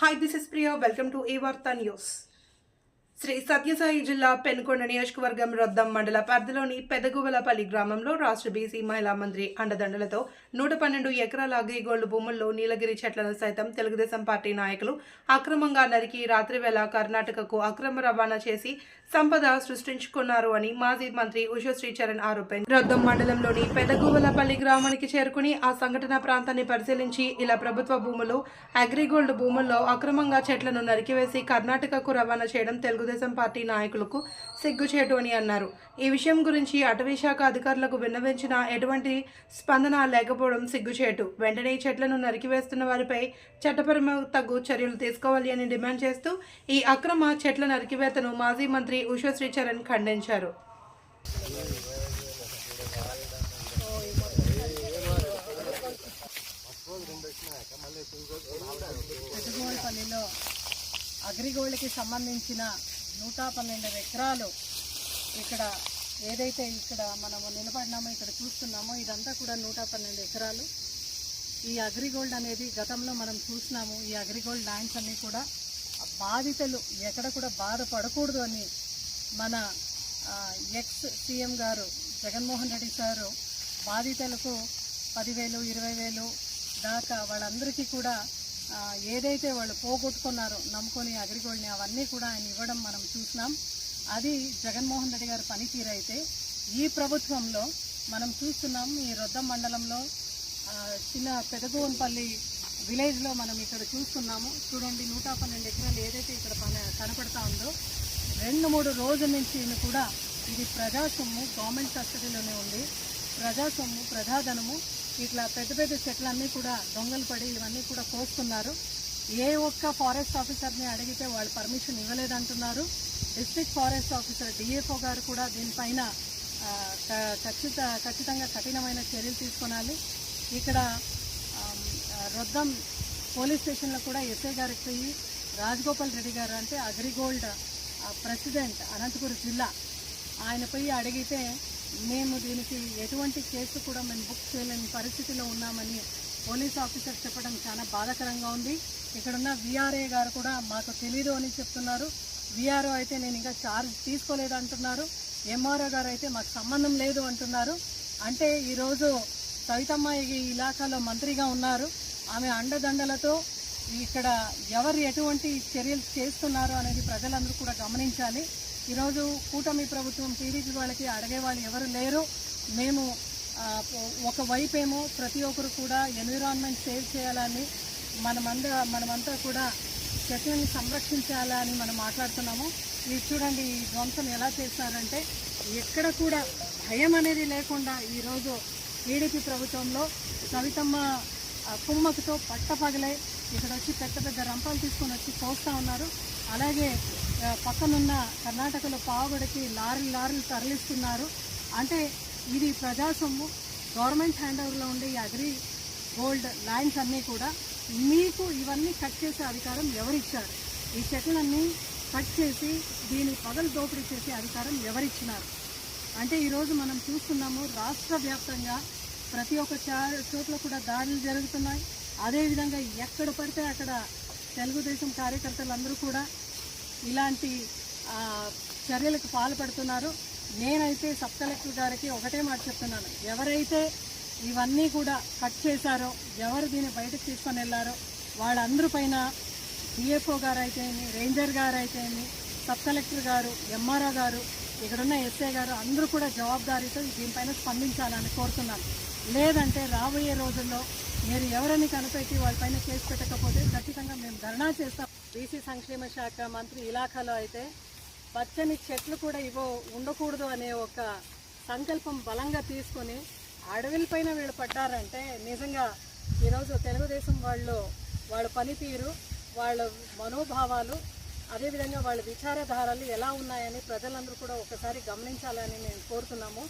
Hi, this is Priya. Welcome to Avarta News. Shri Sathya Sai జిల్లా పెనుకొండ నియోజకవర్గం రొద్దం మండల పరిధిలోని పెదగువలపల్లి గ్రామంలో రాష్ట్ర బీసీ మహిళా మంత్రి అండదండలతో నూట పన్నెండు ఎకరాల అగ్రిగోల్డ్ భూముల్లో నీలగిరి చెట్లను సైతం తెలుగుదేశం పార్టీ నాయకులు అక్రమంగా నరికి రాత్రివేళ కర్ణాటకకు అక్రమ రవాణా చేసి సంపద సృష్టించుకున్నారు అని మాజీ మంత్రి ఉషశ్రీ చరణ్ ఆరోపించారు. రొద్దం మండలంలోని పెదగువలపల్లి గ్రామానికి చేరుకుని ఆ సంఘటన ప్రాంతాన్ని పరిశీలించి ఇలా ప్రభుత్వ భూములు అగ్రిగోల్డ్ భూముల్లో అక్రమంగా చెట్లను నరికివేసి కర్ణాటకకు రవాణా చేయడం తెలుగుదేశం పార్టీ నాయకులకు సిగ్గుచేటు అని అన్నారు. ఈ విషయం గురించి అటవీ శాఖ అధికారులకు విన్నవించిన ఎటువంటి స్పందన లేకపోవడం సిగ్గుచేటు వెంటనే చెట్లను నరికివేస్తున్న వారిపై చట్టపరమ తగు చర్యలు తీసుకోవాలి అని డిమాండ్ చేస్తూ ఈ అక్రమ చెట్ల నరికివేతను మాజీ మంత్రి ఉషశ్రీ చరణ్ ఖండించారు. అగ్రిగోల్డ్కి సంబంధించిన నూట పన్నెండు ఎకరాలు ఇక్కడ ఏదైతే ఇక్కడ మనము నిలబడినామో ఇక్కడ చూస్తున్నామో ఇదంతా కూడా నూట పన్నెండు ఎకరాలు. ఈ అగ్రిగోల్డ్ అనేది గతంలో మనం చూసినాము. ఈ అగ్రిగోల్డ్ ల్యాండ్స్ అన్నీ కూడా బాధితులు ఎక్కడ కూడా బాధపడకూడదు అని మన ఎక్స్ సీఎం గారు జగన్మోహన్ రెడ్డి సారు బాధితులకు పదివేలు ఇరవై వేలు దాకా వాళ్ళందరికీ కూడా ఏదైతే వాళ్ళు పోగొట్టుకున్నారో నమ్ముకొని అగ్రిగోల్డ్ని అవన్నీ కూడా ఆయన ఇవ్వడం మనం చూసినాం. అది జగన్మోహన్ రెడ్డి గారి పనితీరు అయితే ఈ ప్రభుత్వంలో మనం చూస్తున్నాం ఈ రొద్దం మండలంలో చిన్న పెదగోన్పల్లి విలేజ్లో మనం ఇక్కడ చూస్తున్నాము. చూడండి నూట పన్నెండు ఎకరాలు ఏదైతే ఇక్కడ పన కనపడతా ఉందో రెండు మూడు రోజుల నుంచి కూడా ఇది ప్రజా సొమ్ము గవర్నమెంట్ కస్టడీలోనే ఉంది. ప్రజా సొమ్ము ప్రజాధనము ఇట్లా పెద్ద పెద్ద చెట్లన్నీ కూడా దొంగలు పడి ఇవన్నీ కూడా కోస్తున్నారు. ఏ ఒక్క ఫారెస్ట్ ఆఫీసర్ని అడిగితే వాళ్ళు పర్మిషన్ ఇవ్వలేదంటున్నారు. డిస్ట్రిక్ట్ ఫారెస్ట్ ఆఫీసర్ డిఎఫ్ఓ గారు కూడా దీనిపైన క- ఖచ్చిత ఖచ్చితంగా కఠినమైన చర్యలు తీసుకొనాలి. ఇక్కడ రొద్దం పోలీస్ స్టేషన్లో కూడా ఎస్ఐ గారికి పోయి రాజగోపాల్ రెడ్డి గారు అంటే అగ్రిగోల్డ్ ప్రెసిడెంట్ అనంతపురం జిల్లా ఆయన పోయి అడిగితే మేము దీనికి ఎటువంటి కేసు కూడా మేము బుక్ చేయలేని పరిస్థితిలో ఉన్నామని పోలీస్ ఆఫీసర్ చెప్పడం చాలా బాధాకరంగా ఉంది. ఇక్కడున్న విఆర్ఏ గారు కూడా మాకు తెలీదు అని చెప్తున్నారు. విఆర్ఓ అయితే నేను ఇంకా ఛార్జ్ తీసుకోలేదు అంటున్నారు. ఎంఆర్ఓ గారు అయితే మాకు సంబంధం లేదు అంటున్నారు. అంటే ఈరోజు సవితమ్మ ఈ ఇలాకాలో మంత్రిగా ఉన్నారు. ఆమె అండదండలతో ఇక్కడ ఎవరు ఎటువంటి చర్యలు చేస్తున్నారు అనేది ప్రజలందరూ కూడా గమనించాలి. ఈరోజు కూటమి ప్రభుత్వం టీడీపీ వాళ్ళకి అడిగే వాళ్ళు ఎవరు లేరు. మేము ఒకవైపేమో ఒక వైపేమో ప్రతి ఒక్కరు కూడా ఎన్విరాన్మెంట్ సేవ్ చేయాలని మనమంద మనమంతా కూడా చెట్లను సంరక్షించాలని మనం మాట్లాడుతున్నాము. ఇది చూడండి ఈ ధ్వంసం ఎలా చేస్తారంటే ఎక్కడ కూడా భయం అనేది లేకుండా ఈరోజు టీడీపీ ప్రభుత్వంలో సవితమ్మ ఆ, కుమ్మకుతో పట్టపగలే ఇక్కడ వచ్చి పెద్ద పెద్ద రంపాలు తీసుకొని వచ్చి పోస్తూ ఉన్నారు. అలాగే పక్కనున్న కర్ణాటకలో పావుగడకి లారీలు లారీలు తరలిస్తున్నారు. అంటే ఇది ప్రజాసొమ్ము. గవర్నమెంట్ హ్యాండ్ ఓవర్లో ఉండే ఈ అగ్రి గోల్డ్ ల్యాండ్స్ అన్నీ కూడా మీకు ఇవన్నీ కట్ చేసే అధికారం ఎవరిచ్చారు? ఈ చెట్లన్నీ కట్ చేసి దీని పగలు దోపిడీ చేసే అధికారం ఎవరిచ్చినారు? అంటే ఈరోజు మనం చూస్తున్నాము రాష్ట్ర వ్యాప్తంగా ప్రతి ఒక్క చోట్ల కూడా దాడులు జరుగుతున్నాయి. అదేవిధంగా ఎక్కడ పడితే అక్కడ తెలుగుదేశం కార్యకర్తలందరూ కూడా ఇలాంటి చర్యలకు పాల్పడుతున్నారు. నేనైతే సబ్ కలెక్టర్ గారికి ఒకటే మాట చెప్తున్నాను. ఎవరైతే ఇవన్నీ కూడా కట్ చేశారో ఎవరు దీన్ని బయటకు తీసుకొని వెళ్ళారో వాళ్ళందరి పైన డిఎఫ్ఓ గారు అయితేమి రేంజర్ గారు అయితేమి సబ్ కలెక్టర్ గారు ఎంఆర్ఓ గారు ఇక్కడున్న ఎస్ఐ గారు అందరూ కూడా జవాబుదారీతో దీనిపైన స్పందించాలని కోరుతున్నాను. లేదంటే రాబోయే రోజుల్లో మీరు ఎవరిని కనిపెట్టి వాళ్ళపైన కేసు పెట్టకపోతే ఖచ్చితంగా మేము ధర్నా చేస్తాం. బీసీ సంక్షేమ శాఖ మంత్రి ఇలాఖాలో అయితే పచ్చని చెట్లు కూడా ఇవో ఉండకూడదు అనే ఒక సంకల్పం బలంగా తీసుకొని అడవులపైన వీళ్ళు పడ్డారంటే నిజంగా ఈరోజు తెలుగుదేశం వాళ్ళు వాళ్ళ పనితీరు వాళ్ళ మనోభావాలు అదేవిధంగా వాళ్ళ విచారధారలు ఎలా ఉన్నాయని ప్రజలందరూ కూడా ఒకసారి గమనించాలని మేము కోరుతున్నాము.